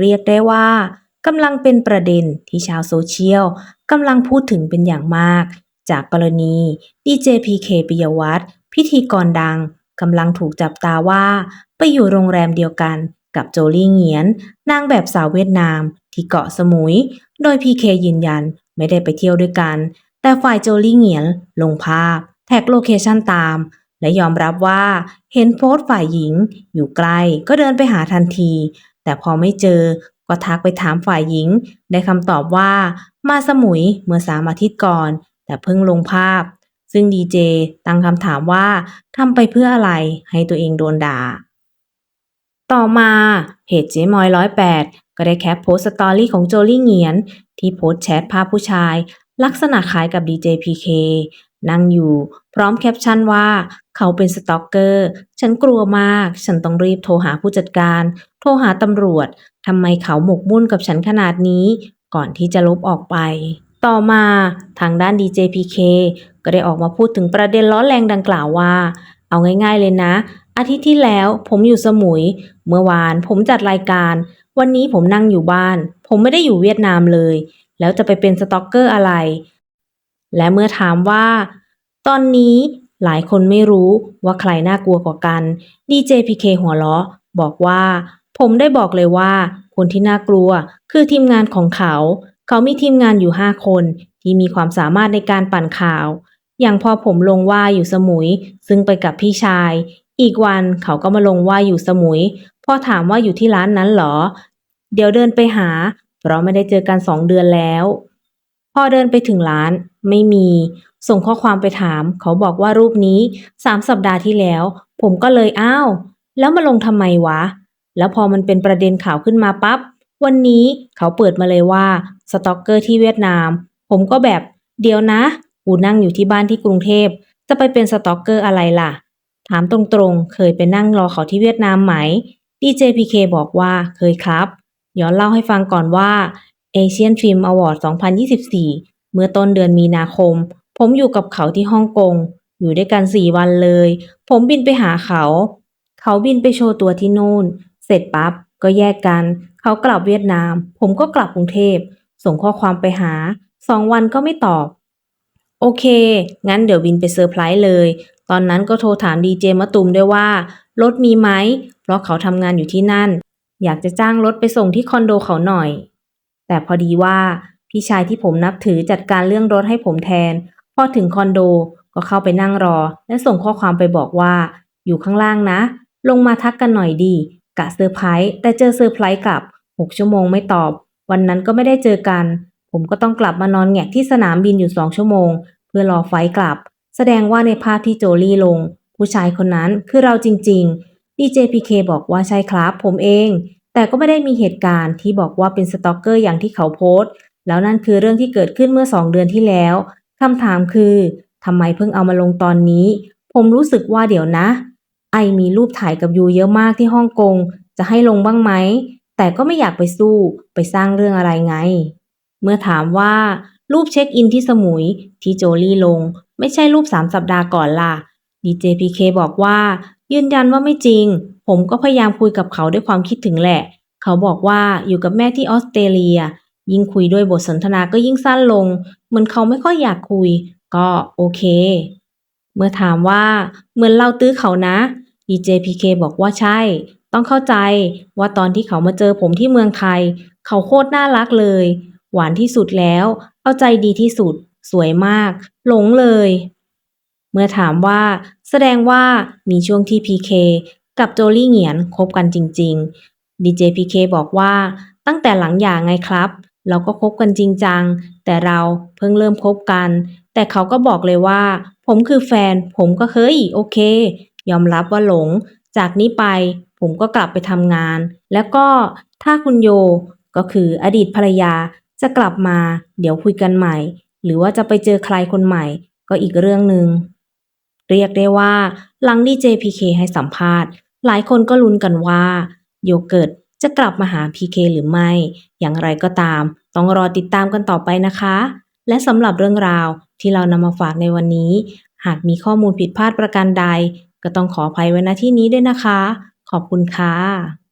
เรียกได้ว่ากำลังเป็นประเด็นที่ชาวโซเชียลกำลังพูดถึงเป็นอย่างมาก จากกรณีดีเจพีเคปิยวัฒน์พิธีกรดังกำลังถูกจับตาว่า ไปอยู่โรงแรมเดียวกันกับโจลี่เงียน นางแบบสาวเวียดนาม ที่เกาะสมุย โดยพีเคยืนยันไม่ได้ไปเที่ยวด้วยกัน แต่ฝ่ายโจลี่เงียนลงภาพ แท็กโลเคชันตาม และยอมรับว่าเห็นโพสต์ฝ่ายหญิง อยู่ใกล้ก็เดินไปหาทันที แต่พอไม่เจอก็ทักไปถามฝ่ายหญิง ได้คำตอบว่า มาสมุยเมื่อสามอาทิตย์ก่อน แต่เพิ่งลงภาพ ซึ่งดีเจตั้งคำถามว่าทำไปเพื่ออะไรให้ตัวเองโดนด่า ต่อมาเพจเจ๊มอยร้อยแปดก็ได้แคปโพสต์สตอรี่ของโจลี่เงียน ที่โพสต์แชทภาพผู้ชาย ลักษณะคล้ายกับดีเจพีเค นั่งอยู่ พร้อมแคปชั่นว่า เขาเป็นสตอกเกอร์ ฉันกลัวมาก ฉันต้องรีบโทรหาผู้จัดการ โทรหาตำรวจทำไมเขาหมกมุ่นกับฉันขนาดนี้ ก่อนที่จะลบออกไป ต่อมาทางด้าน DJPK ก็ได้ออกมาพูดถึงประเด็นร้อแรงดังกล่าวว่า เอาง่ายๆเลยนะ อาทิตย์ที่แล้วผมอยู่สมุย เมื่อวานผมจัดรายการ วันนี้ผมนั่งอยู่บ้าน ผมไม่ได้อยู่เวียดนามเลย แล้วจะไปเป็นสตอกเกอร์อะไร และเมื่อถามว่า ตอนนี้หลายคนไม่รู้ว่าใครน่ากลัวกว่ากัน DJPK หัวเราะบอกว่า ผมได้บอกเลยว่า คนที่น่ากลัวคือทีมงานของเขา เขามีทีมงานอยู่ 5 คนที่มีความสามารถในการปั่นข่าว อย่างพอผมลงว่าอยู่สมุย ซึ่งไปกับพี่ชาย อีกวันเขาก็มาลงว่าอยู่สมุย พอถามว่าอยู่ที่ร้านนั้นเหรอ เดี๋ยวเดินไปหา เพราะไม่ได้เจอกันสองเดือนแล้ว พอเดินไปถึงร้าน ไม่มี ส่งข้อความไปถาม เขาบอกว่ารูปนี้สามสัปดาห์ที่แล้ว ผมก็เลยอ้าว แล้วมาลงทำไมวะ แล้วพอมันเป็นประเด็นข่าวขึ้นมาปั๊บ วันนี้เขาเปิดมาเลยว่าสต็อกเกอร์ที่เวียดนาม ผมก็แบบ เดี๋ยวนะกูนั่งอยู่ที่บ้านที่กรุงเทพ จะไปเป็นสต็อกเกอร์อะไรล่ะ ถามตรงๆ เคยไปนั่งรอเขาที่เวียดนามไหม DJPK บอกว่าเคยครับ ย้อนเล่าให้ฟังก่อนว่า Asian Film Award 2024 เมื่อต้นเดือนมีนาคม ผมอยู่กับเขาที่ฮ่องกง อยู่ด้วยกัน4วันเลย ผมบินไปหาเขา เขาบินไปโชว์ตัวที่นู่น เสร็จปั๊บก็แยกกัน เขากลับเวียดนาม ผมก็กลับกรุงเทพ ส่งข้อความไปหา สองวันก็ไม่ตอบ โอเค งั้นเดี๋ยวบินไปเซอร์ไพรส์เลย ตอนนั้นก็โทรถามดีเจมะตุมด้วยว่า รถมีไหม เพราะเขาทำงานอยู่ที่นั่น อยากจะจ้างรถไปส่งที่คอนโดเขาหน่อย แต่พอดีว่า พี่ชายที่ผมนับถือจัดการเรื่องรถให้ผมแทน พอถึงคอนโดก็เข้าไปนั่งรอ และส่งข้อความไปบอกว่า อยู่ข้างล่างนะ ลงมาทักกันหน่อยดีกะเซอร์ไพรส์แต่เจอเซอร์ไพรส์กลับ6ชั่วโมงไม่ตอบ วันนั้นก็ไม่ได้เจอกัน ผมก็ต้องกลับมานอนแงกที่สนามบินอยู่2ชั่วโมง เพื่อรอไฟล์กลับ แสดงว่าในภาพที่โจลี่ลง ผู้ชายคนนั้นคือเราจริงๆ DJPK บอกว่าใช่ครับ ผมเอง แต่ก็ไม่ได้มีเหตุการณ์ที่บอกว่าเป็นสตอกเกอร์อย่างที่เขาโพส แล้วนั่นคือเรื่องที่เกิดขึ้นเมื่อ 2 เดือนที่แล้วคำถามคือทำไมเพิ่งเอามาลงตอนนี้ ผมรู้สึกว่าเดี๋ยวนะ ไอมีรูปถ่ายกับยูเยอะมากที่ฮ่องกง จะให้ลงบ้างไหม แต่ก็ไม่อยากไปสู้ ไปสร้างเรื่องอะไรไง เมื่อถามว่า รูปเช็คอินที่สมุยที่โจลี่ลง ไม่ใช่รูป3สัปดาห์ก่อนล่ะ DJPK บอกว่า ยืนยันว่าไม่จริง ผมก็พยายามคุยกับเขาด้วยความคิดถึงแหละ เขาบอกว่าอยู่กับแม่ที่ออสเตรเลีย ยิ่งคุยด้วยบทสนทนาก็ยิ่งสั้นลง เหมือนเขาไม่ค่อยอยากคุย ก็โอเค เมื่อถามว่าเหมือนเราตื้อเขานะ DJPK บอกว่าใช่ ต้องเข้าใจว่าตอนที่เขามาเจอผมที่เมืองไทย เขาโคตรน่ารักเลย หวานที่สุดแล้ว เอาใจดีที่สุด สวยมาก หลงเลย เมื่อถามว่า แสดงว่ามีช่วงที่ PK กับโจลี่เหงียนคบกันจริง ๆ DJPK บอกว่าตั้งแต่หลังหย่าไงครับ เราก็คบกันจริงจัง แต่เราเพิ่งเริ่มคบกัน แต่เขาก็บอกเลยว่า ผมคือแฟน ผมก็เฮ้ยโอเค ยอมรับว่าหลง จากนี้ไปผมก็กลับไปทำงาน แล้วก็ถ้าคุณโยก็คืออดีตภรรยาจะกลับมา เดี๋ยวคุยกันใหม่ หรือว่าจะไปเจอใครคนใหม่ ก็อีกเรื่องหนึ่งเรียกได้ว่าหลังดีเจพีเคให้สัมภาษณ์ หลายคนก็ลุ้นกันว่า โยเกิร์ต จะกลับมาหาพีเคหรือไม่ อย่างไรก็ตาม ต้องรอติดตามกันต่อไปนะคะ และสำหรับเรื่องราวที่เรานำมาฝากในวันนี้ หากมีข้อมูลผิดพลาดประการใด ก็ต้องขออภัยไว้ณที่นี้ด้วยนะคะ ขอบคุณค่ะ